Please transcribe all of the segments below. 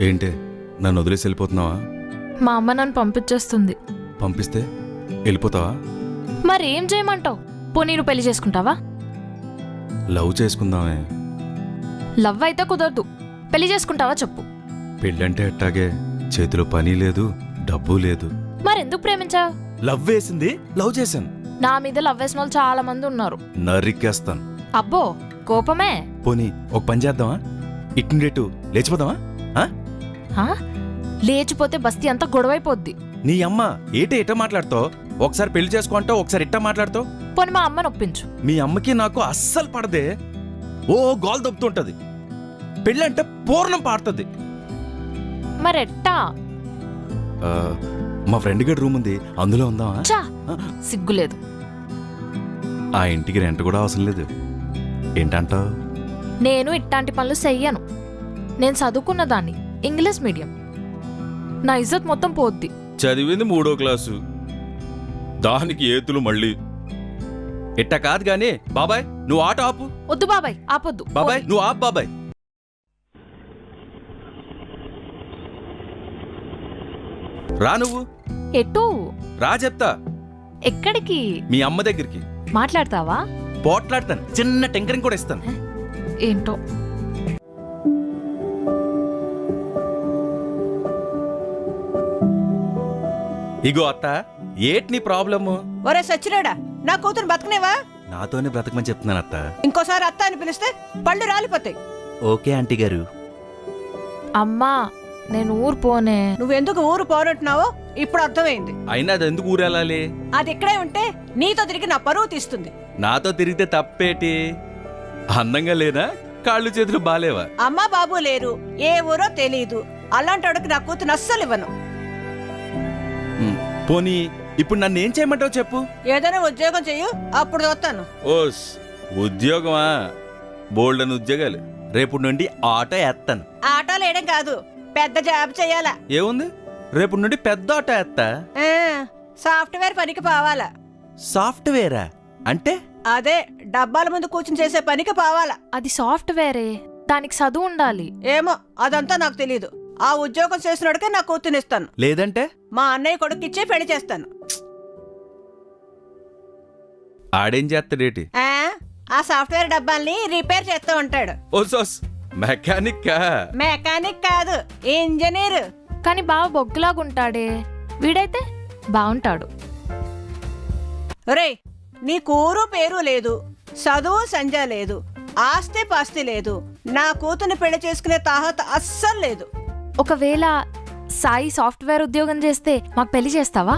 ఏంటే? నన్ను వదిలేసి వెళ్ళిపోతున్నావా? మా అమ్మ నన్ను పంపించేస్తుంది. పంపిస్తే వెళ్ళిపోతావా? మరి ఏం చేయమంటావు? పోనీ నువ్వు పెళ్ళి చేసుకుంటావా? లవ్ చేసుకుందామే. లవ్ అయితే కుదరదు. పెళ్ళి చేసుకుంటావా చెప్పు. పెళ్ళంటే అట్టాగే. చేతిలో పని లేదు డబ్బు లేదు. మరెందుకు ప్రేమించావు? లవ్ వేసింది లవ్ చేశాను. నా మీద లవ్ వేసిన వాళ్ళు చాలా మంది ఉన్నారు. నరికేస్తాను. అబ్బో కోపమే. పోనీ ఒక పని చేద్దామా? ఇట్టుండేటు లేచిపోదామా? లేచిపోతే బస్తీ అంతా గొడవైపోద్ది. నీ అమ్మ ఏట ఎట మాట్లాడుతావు ఒకసారి పెళ్ళి చేసుకుంటావు ఒకసారి ఇట్టా మాట్లాడుతావు పోనీ మా అమ్మని ఒప్పించు. మీ అమ్మకి నాకు అస్సలు పడదే. ఓ గోల్ దొబ్బుతుంటది. పెళ్ళంటే పూర్ణం పాడుతుంది మరెట్టా? మా ఫ్రెండ్ గడి రూమ్ ఉంది అందులో ఉందామా? చా సిగ్గులేదు. ఆ ఇంటికి రెంట్ కూడా అవసరం లేదు. ఏంటంటావు? నేను ఇట్లాంటి పనులు చెయ్యను. నేను చదువుకున్న దాన్ని ఇంగ్లీష్ మీడియం. నా ఇజ్జత్ మొత్తం పోద్ది. చదివింది మూడో క్లాసు. దానికి ఏతులు మళ్ళీ. ఇట్ట కాదు గాని బాబాయ్ నువ్వు ఆట ఆపు. వద్దు బాబాయ్ ఆపొద్దు. బాబాయ్ నువ్వు ఆపు బాబాయ్. రా నువ్వు. ఎటు? రా చెప్తా. ఎక్కడికి? మీ అమ్మ దగ్గరికి. మాట్లాడతావా? పోట్లాడతాను. చిన్న టెంకరింగ్ కూడా ఇస్తాను. ఏంటో? ఇగో అత్త ఏట్ నీ ప్రాబ్లము? ఒరే సచ్చినాడా నా కూతురు బతకనేవా నాతోనే బ్రతకమని చెప్తున్నాను అత్త. ఇంకోసారి అత్త అని పిలిస్తే పళ్ళు రాలిపోతాయి. ఓకే ఆంటీ గారు. అమ్మా నేను ఊరు పోనే. నువ్వెందుకు ఊరు పోనట్టున్నావో ఇప్పుడు అర్థమైంది. అయినా అది ఎందుకు ఊరెళ్ళాలి అది ఇక్కడే ఉంటే నీతో తిరిగి నా పరువు తీస్తుంది. నాతో తిరిగితే తప్పేటి? అందంగా లేనా? కాళ్ళు చేతులు బాలేవా? అమ్మా బాబు లేరు ఏ ఊరో తెలియదు అలాంటి నా కూతురు అస్సలు ఇవ్వను పోనీ ఇప్పుడు నన్ను ఏం చేయమంటావు చెప్పు? ఏదైనా ఉద్యోగం చెయ్యు అప్పుడు చూస్తాను. ఓస్ ఉద్యోగమా? బోల్డ్ అని ఉద్యోగాలు. రేపు నుండి ఆటో ఎత్తాను. ఆటోలు వేయడం కాదు పెద్ద జాబ్ చెయ్యాలా. ఏముంది? రేపు నుండి పెద్ద ఆటో ఎత్తా? ఆ, సాఫ్ట్వేర్ పనికి పోవాలా. సాఫ్ట్వేరా? అంటే? అదే డబ్బాల ముందు కూర్చుని చేసే పనికి పోవాలా. అది సాఫ్ట్వేరే దానికి చదువు ఉండాలి. ఏమో అదంతా నాకు తెలియదు ఆ ఉద్యోగం చేసినోడికే నా కూతునిస్తాను లేదంటే? మా అన్నయ్య కొడుకిచ్చే పెళ్ళి చేస్తాను. ఆడేం చేస్తాడేటి ఆ, ఆ సాఫ్ట్వేర్ డబ్బాల్ని రిపేర్ చేస్తూ ఉంటాడు. ఓస్ ఓస్ మెకానిక్ మెకానిక్ కాదు ఇంజనీర్. కానీ బావ బొగ్గులాగుంటాడే. వీడైతే బాగుంటాడు ఒరేయ్ నీ కూరు పేరు లేదు చదువు సంజ లేదు ఆస్తి పాస్తి లేదు నా కూతుని పెళ్ళి చేసుకునే తాహత అస్సలు లేదు. ఒకవేళ సాయి సాఫ్ట్వేర్ ఉద్యోగం చేస్తే మాకు పెళ్ళి చేస్తావా?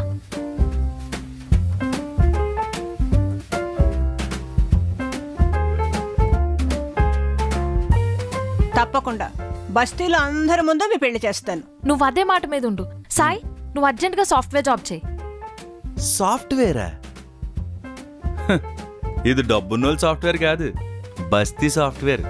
తప్పకుండా. బస్తీలో అందరి ముందు మీ పెళ్ళి చేస్తాను. నువ్వు అదే మాట మీద ఉండు. సాయి నువ్వు అర్జెంట్గా సాఫ్ట్వేర్ జాబ్ చేయి. సాఫ్ట్వేరా? ఇది డబ్బున్నోళ్ళు సాఫ్ట్వేర్ కాదు. బస్తీ సాఫ్ట్వేర్.